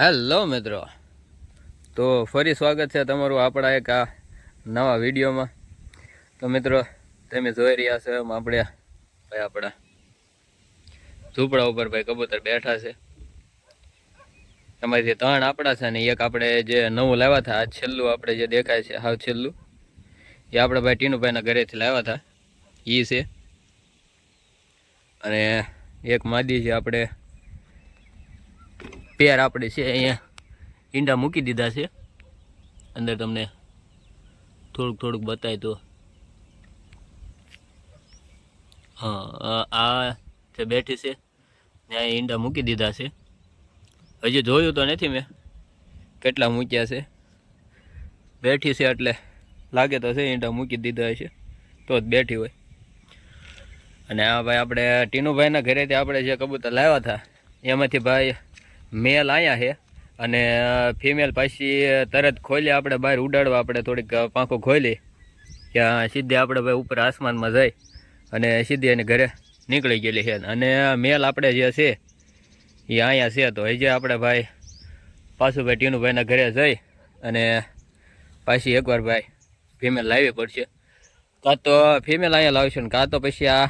Hello મિત્રો. તો ફરી સ્વાગત છે તમારું આપણા એક આ નવા વિડીયોમાં. તો મિત્રો, તમે જોઈ રહ્યા છો એમ આપણે, ભાઈ આપણા ઝૂંપડા ઉપર ભાઈ કબૂતર બેઠા છે. એમાંથી ત્રણ આપણા છે ને, એક આપણે જે નવું લાવ્યા હતા, આ છેલ્લું આપણે જે દેખાય છે, હાવ છેલ્લું, એ આપણે ભાઈ ટીનુભાઈના ઘરેથી લાવ્યા હતા. એ છે. અને એક માદી છે આપણે પેર આપણે છે અહીંયા ઈંડા મૂકી દીધા છે. અંદર તમને થોડુંક થોડુંક બતાય તો. હા, આ- જે બેઠી છે ત્યાં ઈંડા મૂકી દીધા છે. હજી જોયું તો નથી મેં કેટલા મૂક્યા છે. બેઠી છે એટલે લાગે તો છે ઈંડા મૂકી દીધા છે, તો જ બેઠી હોય. અને આ ભાઈ આપણે ટીનુભાઈના ઘરેથી આપણે જે કબૂતર લાવ્યા હતા, એમાંથી ભાઈ મેલ આયા છે અને ફિમેલ પાછી તરત ખોલી આપણે બહાર ઉડાડવા આપણે થોડીક પાંખો ખોલી. ત્યાં સીધી આપણે ભાઈ ઉપર આસમાનમાં જઈ અને સીધી એને ઘરે નીકળી ગયેલી છે. અને મેલ આપણે જે છે, એ અહીંયા છે તો હજી આપણે ભાઈ પાછું ભાઈ ટીનુભાઈના ઘરે જઈ અને પાછી એકવાર ભાઈ ફિમેલ લાવવી પડશે. કાં તો ફિમેલ અહીંયા લાવશું ને કાં તો પછી આ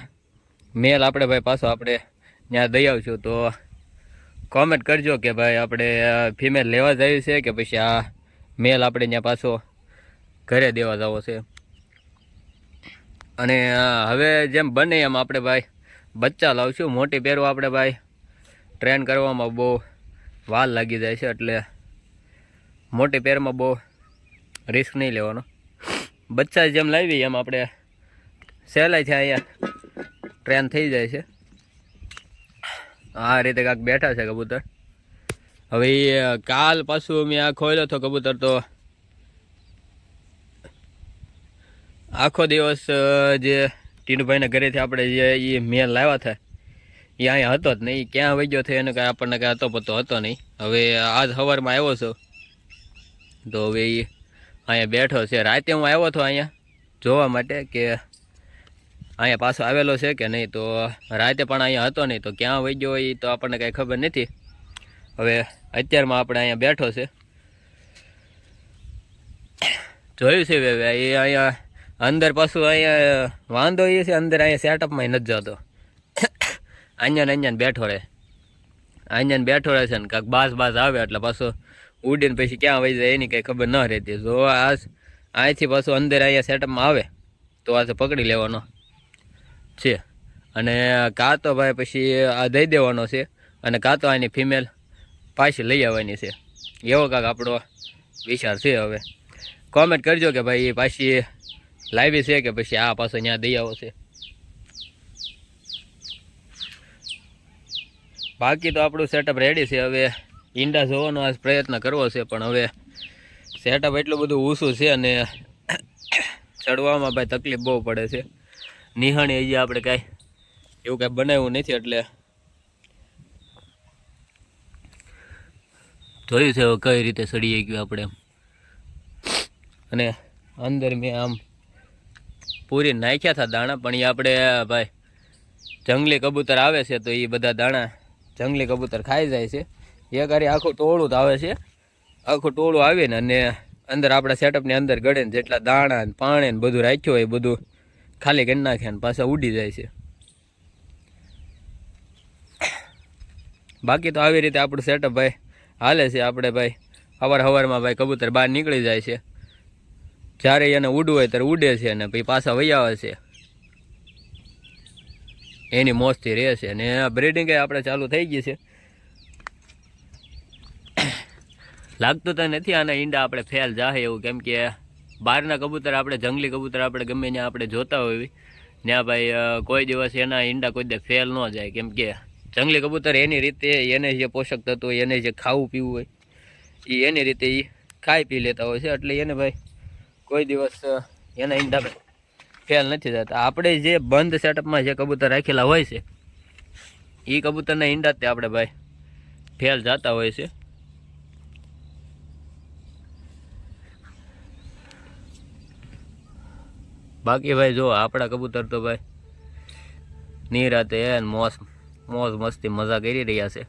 મેલ આપણે ભાઈ પાછો આપણે ત્યાં દઈ આવશું તો કોમેન્ટ કરજો કે ભાઈ આપણે ફિમેલ લેવા જવી છે કે પછી આ મેલ આપણે ત્યાં પાછો ઘરે દેવા જવો છે. અને હવે જેમ બને એમ આપણે ભાઈ બચ્ચા લાવશું. મોટી પહેરો આપણે ભાઈ ટ્રેન કરવામાં બહુ વાલ લાગી જાય છે એટલે મોટી પેરમાં બહુ રિસ્ક નહીં લેવાનો. બચ્ચા જેમ લાવી એમ આપણે સહેલાઈથી અહીંયા ટ્રેન થઈ જાય છે. આ રીતે કાંક બેઠા છે કબૂતર. હવે કાલ પાછું મેં આ ખોયલો હતો કબૂતર તો. આખો દિવસ જે ટીનુભાઈના ઘરેથી આપણે જે એ મેલ લાવ્યા હતા એ અહીંયા હતો જ નહીં. ક્યાં વહી ગયો થયો એને કાંઈ આપણને કાંઈ હતો પતો હતો નહીં. હવે આજ સવારમાં આવ્યો છો. તો હવે એ અહીંયા બેઠો છે. રાતે હું આવ્યો હતો અહીંયા જોવા માટે કે અહીંયા પાછો આવેલો છે કે નહીં, તો રાતે પણ અહીંયા હતો નહીં, તો ક્યાં વહી ગયો એ તો આપણને કાંઈ ખબર નથી. હવે અત્યારમાં આપણે અહીંયા બેઠો છે. જોયું છે એ અહીંયા અંદર પાછું અહીંયા વાંધો એ છે, અંદર અહીંયા સેટઅપમાં નથી જતો. અહીંયા અહીંયા બેઠો રહે. અહીંયા બેઠો રહે છે ને કાંક બાસ બાસ આવે, એટલે પાછો ઉડીને પછી ક્યાં વહી જાય એની કંઈ ખબર ન રહેતી. જો આ અહીંથી પાછું અંદર અહીંયા સેટઅપમાં આવે, તો આ પકડી લેવાનો. છે. અને કાં તો ભાઈ પછી આ દઈ દેવાનો છે. અને કાં તો આની ફિમેલ પાછી લઈ આવવાની છે. એવો કાંક આપણો વિચાર છે હવે. કોમેન્ટ કરજો કે ભાઈ એ પાછી લાવી છે કે પછી આ પાછો ત્યાં દઈ આવો છે. બાકી તો આપણું સેટઅપ રેડી છે. હવે ઈંડા જોવાનો આ પ્રયત્ન કરવો છે, પણ હવે સેટઅપ એટલું બધું ઊંસું છે અને ચડવામાં ભાઈ તકલીફ બહુ પડે છે. નિહાણી હજી આપણે કાંઈ એવું કાંઈ બનાવ્યું નથી એટલે જોયું છે કઈ રીતે સડીએ ગયું આપણે એમ. અને અંદર મેં આમ પૂરી નાખ્યા હતા દાણા, પણ એ આપણે, ભાઈ, જંગલી કબૂતર આવે છે તો એ બધા દાણા જંગલી કબૂતર ખાઈ જાય છે એક કરી આખું ટોળું આવે છે આખું ટોળું આવીને અને અંદર આપણા સેટઅપની અંદર ગળે જેટલા દાણા પાણી ને બધું રાખ્યું હોય એ બધું ખાલી કરી નાખ્યા ને પાછા ઉડી જાય છે. બાકી તો આવી રીતે આપણું સેટઅપ ભાઈ હાલે છે આપણે ભાઈ. સવાર હવારમાં ભાઈ કબૂતર બહાર નીકળી જાય છે. જ્યારે એને ઉડવું હોય ત્યારે ઉડે છે અને પછી પાછા વહી આવે છે. એની મોજથી રહે છે અને બ્રીડિંગ આપણે ચાલુ થઈ ગઈ છે. લાગતું તો નથી આના ઈંડા આપણે ફેલ જાહે એવું કેમ કે બહારના કબૂતર આપણે, જંગલી કબૂતર આપણે ગમે ત્યાં આપણે જોતા હોય ત્યાં ભાઈ કોઈ દિવસ એના ઈંડા કોઈ દે ફેલ ન જાય, કેમ કે જંગલી કબૂતર એની રીતે, એને જે પોષક તત્વો, એને જે ખાવું પીવું હોય, એ એની રીતે એ ખાઈ પી લેતા હોય છે. એટલે એને ભાઈ, કોઈ દિવસ એના ઈંડા ફેલ નથી થતા. આપણે જે બંધ સેટઅપમાં જે કબૂતર રાખેલા હોય છે એ કબૂતરના ઈંડા તે આપણે ભાઈ, ફેલ જતા હોય છે. બાકી ભાઈ જો આપણા કબૂતર તો ભાઈ નિરાતે મોસ મોજ મસ્તી મજા કરી રહ્યા છે.